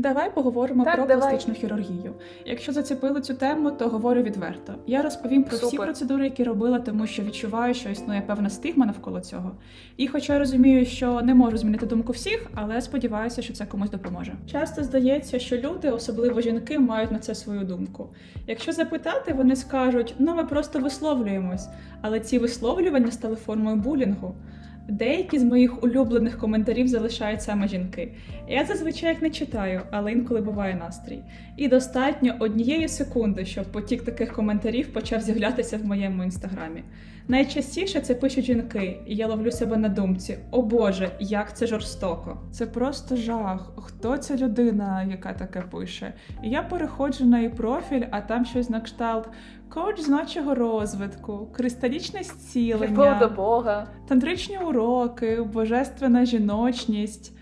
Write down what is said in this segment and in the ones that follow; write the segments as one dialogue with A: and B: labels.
A: Давай поговоримо
B: Так,
A: про
B: давай.
A: пластичну хірургію. Якщо зацепили цю тему, то говорю відверто. Я розповім про всі процедури, які робила, тому що відчуваю, що існує певна стигма навколо цього. І хоча я розумію, що не можу змінити думку всіх, але сподіваюся, що це комусь допоможе. Часто здається, що люди, особливо жінки, мають на це свою думку. Якщо запитати, вони скажуть: ну ми просто висловлюємось, але ці висловлювання стали формою булінгу. Деякі з моїх улюблених коментарів залишають саме жінки. Я зазвичай їх не читаю, але інколи буває настрій. І достатньо однієї секунди, щоб потік таких коментарів почав з'являтися в моєму інстаграмі. Найчастіше це пишуть жінки, і я ловлю себе на думці: о Боже, як це жорстоко! Це просто жах. Хто ця людина, яка таке пише? І я переходжу на її профіль, а там щось на кшталт. Коуч жіночого розвитку, кристалічне зцілення,
B: до Бога.
A: тантричні уроки, божественна жіночність.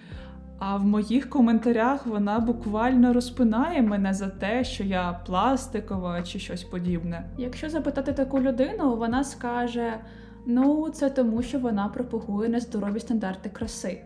A: А в моїх коментарях вона буквально розпинає мене за те, що я пластикова чи щось подібне. Якщо запитати таку людину, вона скаже: ну, це тому, що вона пропагує нездорові стандарти краси.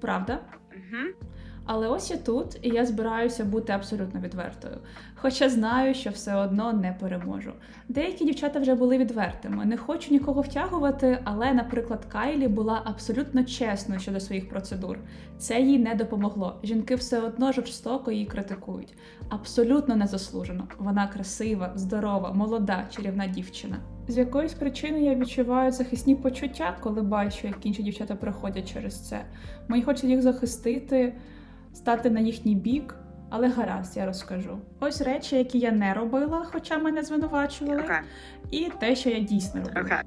A: Правда?
B: Угу.
A: Але ось я тут, і я збираюся бути абсолютно відвертою. Хоча знаю, що все одно не переможу. Деякі дівчата вже були відвертими. Не хочу нікого втягувати, але, наприклад, Кайлі була абсолютно чесною щодо своїх процедур. Це їй не допомогло. Жінки все одно жорстоко її критикують. Абсолютно незаслужено. Вона красива, здорова, молода, чарівна дівчина. З якоїсь причини я відчуваю захисні почуття, коли бачу, як інші дівчата проходять через це. Мені хочеться їх захистити, стати на їхній бік, але гаразд, я розкажу. Ось речі, які я не робила, хоча мене звинувачували, і те, що я дійсно робила.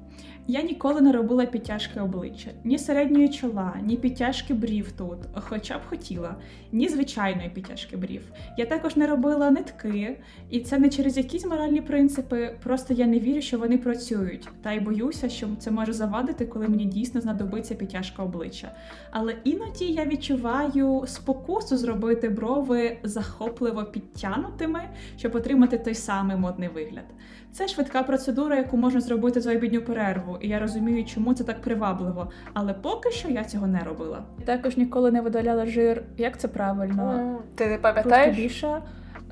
A: Я ніколи не робила підтяжки обличчя, ні середньої чола, ні підтяжки брів тут, хоча б хотіла, ні звичайної підтяжки брів. Я також не робила нитки, і це не через якісь моральні принципи, просто я не вірю, що вони працюють. Та й боюся, що це може завадити, коли мені дійсно знадобиться підтяжка обличчя. Але іноді я відчуваю спокусу зробити брови захопливо підтянутими, щоб отримати той самий модний вигляд. Це швидка процедура, яку можна зробити за обідню перерву, і я розумію, чому це так привабливо. Але поки що я цього не робила. Також ніколи не видаляла жир. Як це правильно?
B: Ти не пам'ятаєш?
A: більша.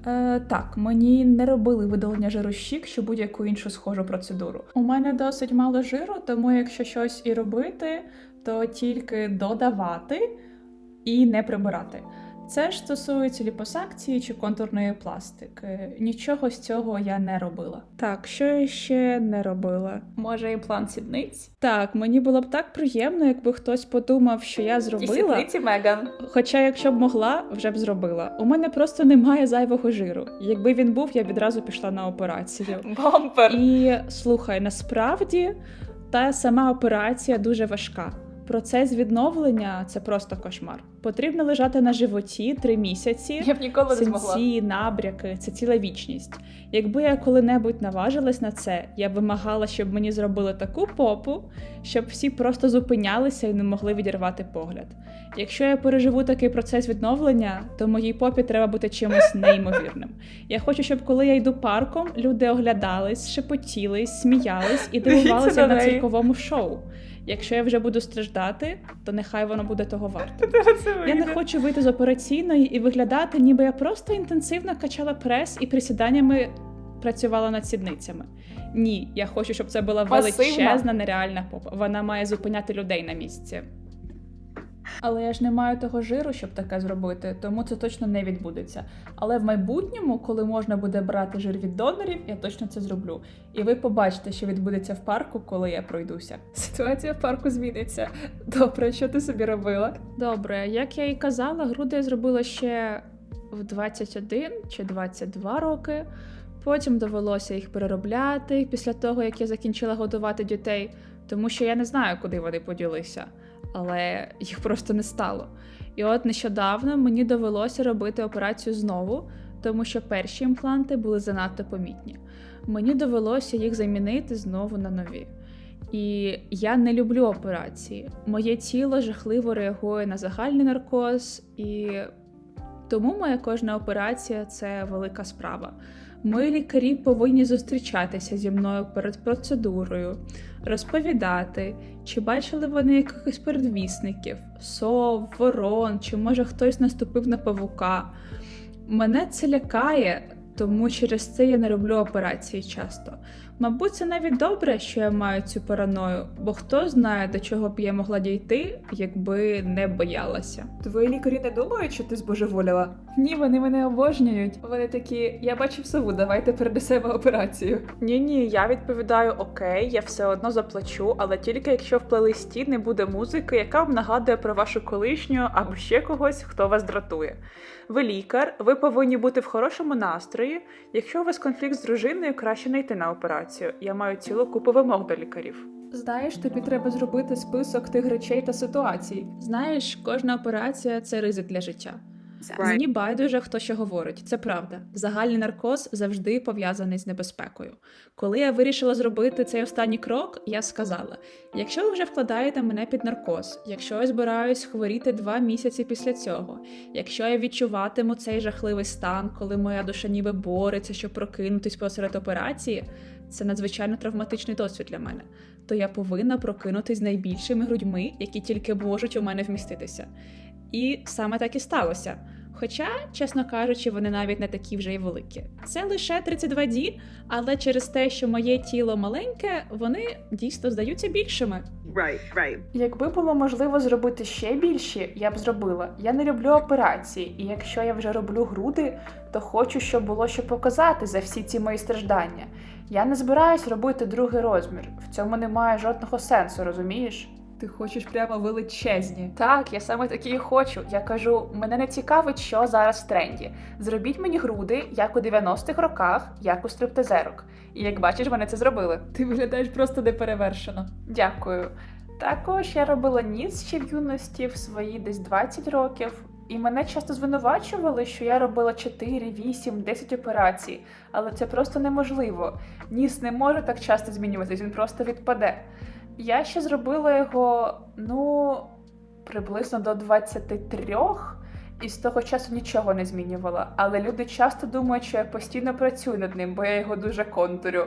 A: Е, так, мені не робили видалення жиру щік чи будь-яку іншу схожу процедуру. У мене досить мало жиру, тому якщо щось і робити, то тільки додавати і не прибирати. Це ж стосується ліпосакції чи контурної пластики. Нічого з цього я не робила. Так, що я ще не робила? Може, імплант сідниць? Так, мені було б так приємно, якби хтось подумав, що я
B: Ті
A: зробила.
B: сідниці Меган.
A: Хоча, якщо б могла, вже б зробила. У мене просто немає зайвого жиру. Якби він був, я б відразу пішла на операцію.
B: Бампер.
A: І слухай, насправді та сама операція дуже важка. Процес відновлення це просто кошмар. Потрібно лежати на животі три місяці.
B: Я б ніколи не змогла.
A: Набряки це ціла вічність. Якби я коли-небудь наважилась на це, я б вимагала, щоб мені зробили таку попу, щоб всі просто зупинялися і не могли відірвати погляд. Якщо я переживу такий процес відновлення, то моїй попі треба бути чимось неймовірним. Я хочу, щоб коли я йду парком, люди оглядались, шепотілись, сміялись і дивувалися
B: на
A: на цирковому шоу. Якщо я вже буду страждати, то нехай воно буде того варто. Я не хочу вийти з операційної і виглядати, ніби я просто інтенсивно качала прес і присіданнями працювала над сідницями. Ні, я хочу, щоб це була величезна нереальна попа. Вона має зупиняти людей на місці. Але я ж не маю того жиру, щоб таке зробити, тому це точно не відбудеться. Але в майбутньому, коли можна буде брати жир від донорів, я точно це зроблю. І ви побачите, що відбудеться в парку, коли я пройдуся. Ситуація в парку зміниться. Добре, що ти собі робила? Добре, як я і казала, груди я зробила ще в 21 чи 22 роки. Потім довелося їх переробляти після того, як я закінчила годувати дітей, тому що я не знаю, куди вони поділися, але їх просто не стало. І от нещодавно мені довелося робити операцію знову, тому що перші імпланти були занадто помітні. Мені довелося їх замінити знову на нові. І я не люблю операції. Моє тіло жахливо реагує на загальний наркоз, і тому моя кожна операція це велика справа. Ми, лікарі, повинні зустрічатися зі мною перед процедурою, розповідати, чи бачили вони якихось передвісників, сов, ворон, чи може хтось наступив на павука. Мене це лякає, тому через це я не роблю операції часто. Мабуть, це навіть добре, що я маю цю параною, бо хто знає, до чого б я могла дійти, якби не боялася.
B: Твої лікарі не думають, що ти збожеволіла?
A: Ні, вони мене обожнюють. Вони такі, я бачив сову, давайте перенесемо операцію.
B: Ні, ні, я відповідаю окей, я все одно заплачу, але тільки якщо в плейлисті не буде музики, яка вам нагадує про вашу колишню або ще когось, хто вас дратує. Ви лікар, ви повинні бути в хорошому настрої. Якщо у вас конфлікт з дружиною, краще не йти на операцію. Я маю цілу купу вимог до лікарів.
A: Знаєш, тобі треба зробити список тих речей та ситуацій. Знаєш, кожна операція це ризик для життя. Мені байдуже, хто що говорить. Це правда. Загальний наркоз завжди пов'язаний з небезпекою. Коли я вирішила зробити цей останній крок, я сказала: якщо ви вже вкладаєте мене під наркоз, якщо я збираюсь хворіти два місяці після цього, якщо я відчуватиму цей жахливий стан, коли моя душа ніби бореться, щоб прокинутись посеред операції, це надзвичайно травматичний досвід для мене. То я повинна прокинутись з найбільшими грудьми, які тільки можуть у мене вміститися. І саме так і сталося. Хоча, чесно кажучи, вони навіть не такі вже й великі. Це лише 32 ді, але через те, що моє тіло маленьке, вони дійсно здаються більшими.
C: Right, right.
B: Якби було можливо зробити ще більші, я б зробила. Я не люблю операції, і якщо я вже роблю груди, то хочу, щоб було що показати за всі ці мої страждання. Я не збираюсь робити другий розмір. В цьому немає жодного сенсу, розумієш?
A: Ти хочеш прямо величезні.
B: Так, я саме такі і хочу. Я кажу, мене не цікавить, що зараз в тренді. Зробіть мені груди, як у 90-х роках, як у стриптизерок. І як бачиш, вони це зробили.
A: Ти виглядаєш просто неперевершено.
B: Дякую. Також я робила ніс ще в юності в свої десь 20 років. І мене часто звинувачували, що я робила 4, 8, 10 операцій, але це просто неможливо. Ніс не може так часто змінюватись, він просто відпаде. Я ще зробила його, ну, приблизно до 23, і з того часу нічого не змінювала. Але люди часто думають, що я постійно працюю над ним, бо я його дуже контурю.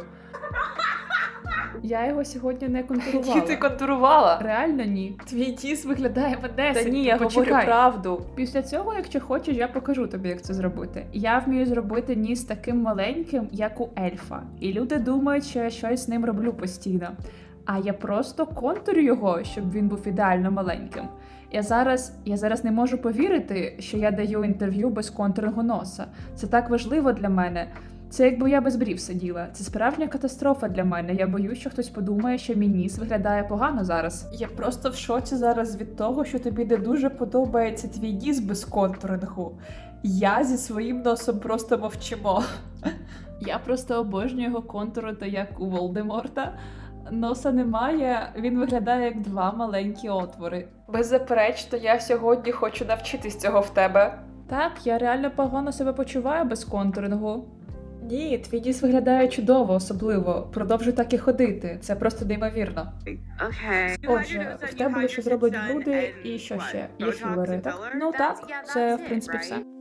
A: Я його сьогодні не
B: Які
A: контролювала.
B: ти контурувала?
A: Реально ні. Твій тіс виглядає медесенько.
B: Та ні, я говорю правду.
A: Після цього, якщо хочеш, я покажу тобі, як це зробити. Я вмію зробити ніс таким маленьким, як у ельфа. І люди думають, що я щось з ним роблю постійно. А я просто контурю його, щоб він був ідеально маленьким. Я зараз, я зараз не можу повірити, що я даю інтерв'ю без контурного носа. Це так важливо для мене. Це якби я без брів сиділа. Це справжня катастрофа для мене. Я боюсь, що хтось подумає, що мій ніс виглядає погано зараз. Я просто в шоці зараз від того, що тобі не дуже подобається твій ніс без контурингу. Я зі своїм носом просто мовчимо. Я просто обожнюю його контурити, як у Волдеморта. Носа немає, він виглядає як два маленькі отвори.
B: Беззаперечно, я сьогодні хочу навчитись цього в тебе.
A: Так, я реально погано себе почуваю без контурингу. Ні, твій ніс виглядає чудово, особливо. Продовжуй так і ходити. Це просто неймовірно.
C: Okay.
A: Отже, в тебе лише зроблять груди і що ще? Є філери, так? Ну так, це в принципі все.